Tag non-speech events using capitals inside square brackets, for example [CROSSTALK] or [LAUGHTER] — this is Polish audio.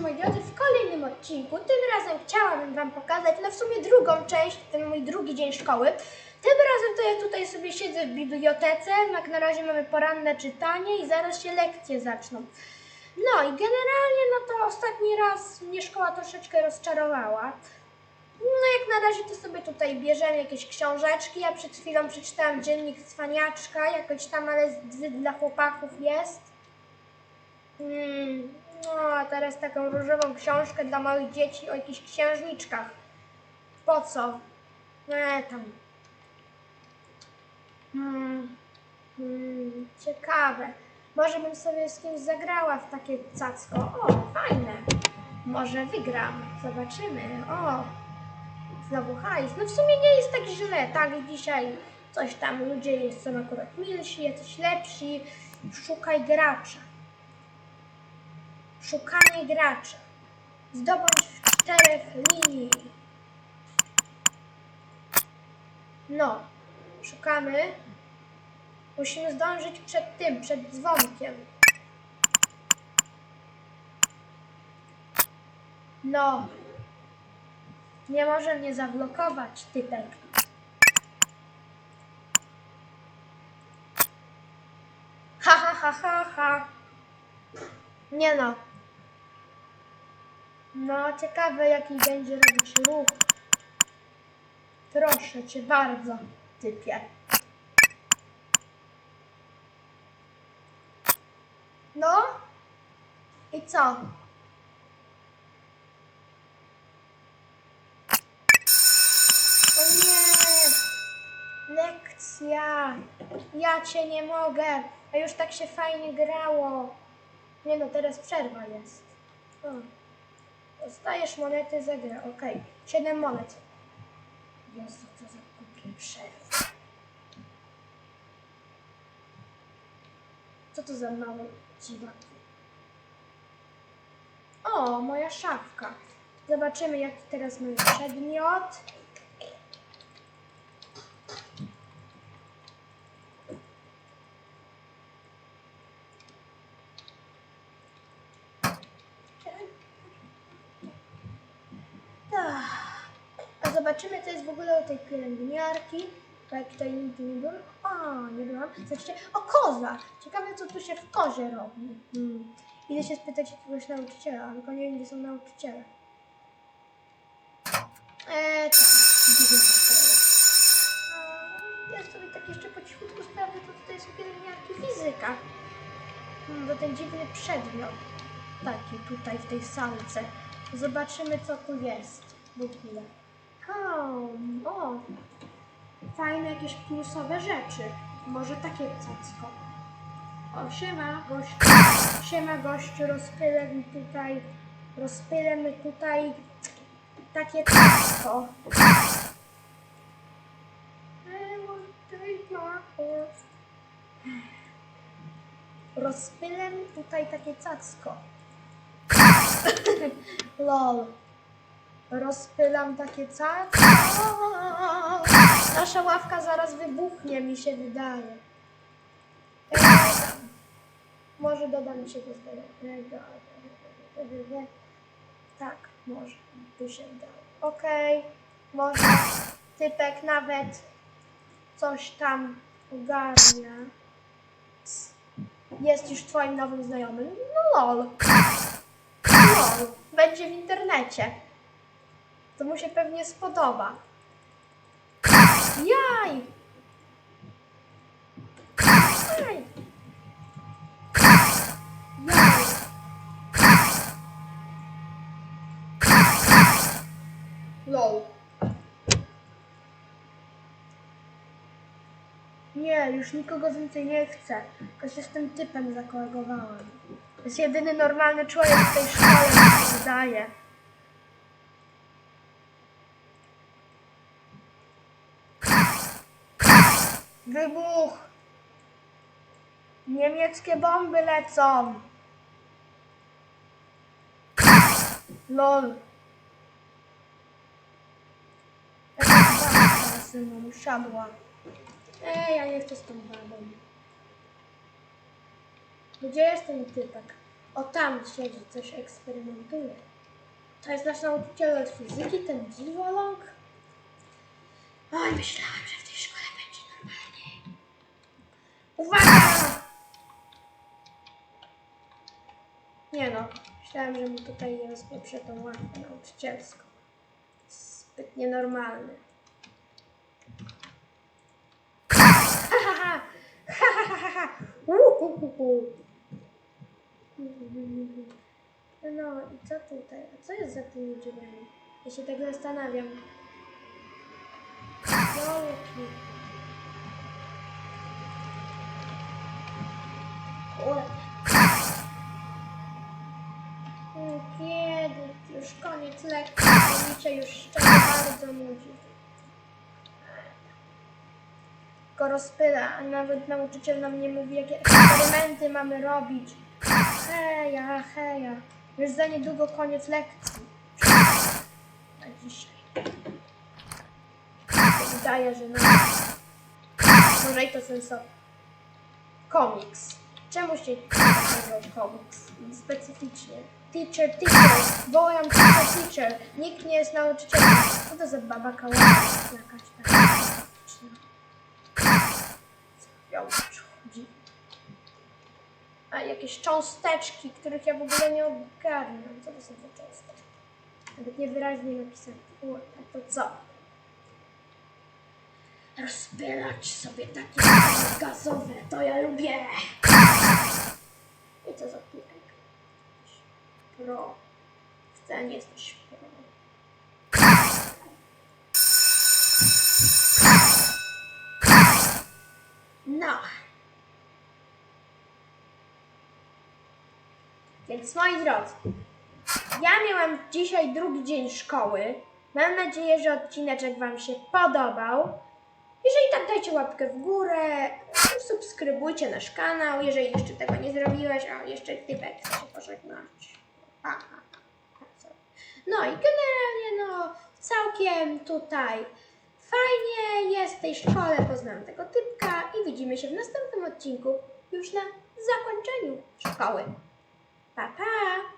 moi drodzy w kolejnym odcinku. Tym razem chciałabym Wam pokazać, no w sumie drugą część, ten mój drugi dzień szkoły. Tym razem to ja tutaj sobie siedzę w bibliotece, jak na razie mamy poranne czytanie i zaraz się lekcje zaczną. No i generalnie no to ostatni raz mnie szkoła troszeczkę rozczarowała. No jak na razie to sobie tutaj bierzemy jakieś książeczki. Ja przed chwilą przeczytałam dziennik cwaniaczka, jakoś tam, ale dla chłopaków jest. Mm, no, a teraz taką różową książkę dla małych dzieci o jakichś księżniczkach. Po co? Nie, tam. Hmm, hmm, ciekawe. Może bym sobie z kimś zagrała w takie cacko. O, fajne. Może wygram. Zobaczymy. O, znowu hajs. No w sumie nie jest tak źle, tak? Dzisiaj coś tam ludzie są akurat milsi, jacyś lepsi. Szukaj gracza. Szukanie gracza. Zdobądź czterech linii. No, szukamy. Musimy zdążyć przed tym, przed dzwonkiem. No. Nie może mnie zablokować, typek. Ha, ha, ha, ha, ha. Nie no. No, ciekawe jaki będzie robić ruch. Proszę cię bardzo, typie. No? I co? O nie! Lekcja! Ja cię nie mogę! A już tak się fajnie grało. Nie no, teraz przerwa jest. O. Dostajesz monety za grę, okej. Siedem monet. Jezu, co za głupie przerwa. Co to za mało dziwaki? O, moja szafka. Zobaczymy, jaki teraz mój przedmiot. Ach. A zobaczymy, co jest w ogóle u tej pielęgniarki. Bo jak tutaj nigdy nie byłam. O, nie byłam. Zobaczcie, o koza! Ciekawe, co tu się w kozie robi. Hmm. Idę się spytać jakiegoś nauczyciela, tylko nie wiem, gdzie są nauczyciele. Eee, tak. To Ja sobie tak jeszcze po cichutku sprawdzę, co tutaj u pielęgniarki fizyka. Hmm, to ten dziwny przedmiot. Taki tutaj w tej salce. Zobaczymy, co tu jest. Ogóle. Hmm, o, fajne jakieś plusowe rzeczy. Może takie cacko. O, siema, gościu. Siema, gościu, rozpylę mi tutaj, rozpylę mi tutaj takie cacko. Rozpylę mi tutaj takie cacko. [COUGHS] Lol. Rozpylam takie cacko. Nasza ławka zaraz wybuchnie, mi się wydaje. Może doda mi się do znajomego. Tak, może. Tu się da. Okej. Może typek nawet coś tam ogarnia. Jest już twoim nowym znajomym. No lol. Lol. Będzie w internecie. To mu się pewnie spodoba. Jaj! Jaj! Jaj! Lol. Nie, już nikogo więcej nie chcę. Tylko się z tym typem zakolegowałam. To jest jedyny normalny człowiek w tej szkole, mi się wydaje. Wybuch! Niemieckie bomby lecą! LOL. Synu, siadła. Ej, ja nie chcę z tą babą. Gdzie jest ten typek? O, tam siedzi, coś eksperymentuje. To jest nasz nauczyciel od fizyki, ten dziwoląg? Oj, myślałam, że w tej szkole będzie normalnie. Uwaga! Nie no, myślałem, że mu tutaj nie rozpieprzę tą łapkę nauczycielską. Zbyt nienormalny. No i co tutaj? A co jest za tymi drzwiami? Ja się tak zastanawiam. Jolki. Mi się już szczerze bardzo nudzi. Tylko rozpyla, a nawet nauczyciel nam nie mówi, jakie eksperymenty mamy robić. Heja, heja. Już za niedługo koniec lekcji. Na dzisiaj. Wydaje, że no. Może i to sensowne. Komiks. Czemu się komiks? Specyficznie. Teacher, teacher. Wołam teacher, teacher. Nikt nie jest nauczycielem. Co to za baba kałana jakaś taka? Chodzi? A jakieś cząsteczki, których ja w ogóle nie ogarniam. Co to są za cząsteczki? Nawet niewyraźnie napisane. A to co? Rozpylać sobie takie gazowe, to ja lubię. I co za piłek? Pro. Wcale nie jesteś pro. No. Więc moi drodzy, ja miałam dzisiaj drugi dzień szkoły. Mam nadzieję, że odcineczek Wam się podobał. Jeżeli tak, dajcie łapkę w górę, subskrybujcie nasz kanał, jeżeli jeszcze tego nie zrobiłeś, a jeszcze typek chce się pożegnać. Aha. No i generalnie no całkiem tutaj fajnie jest w tej szkole, poznałam tego typka i widzimy się w następnym odcinku już na zakończeniu szkoły. Pa, pa!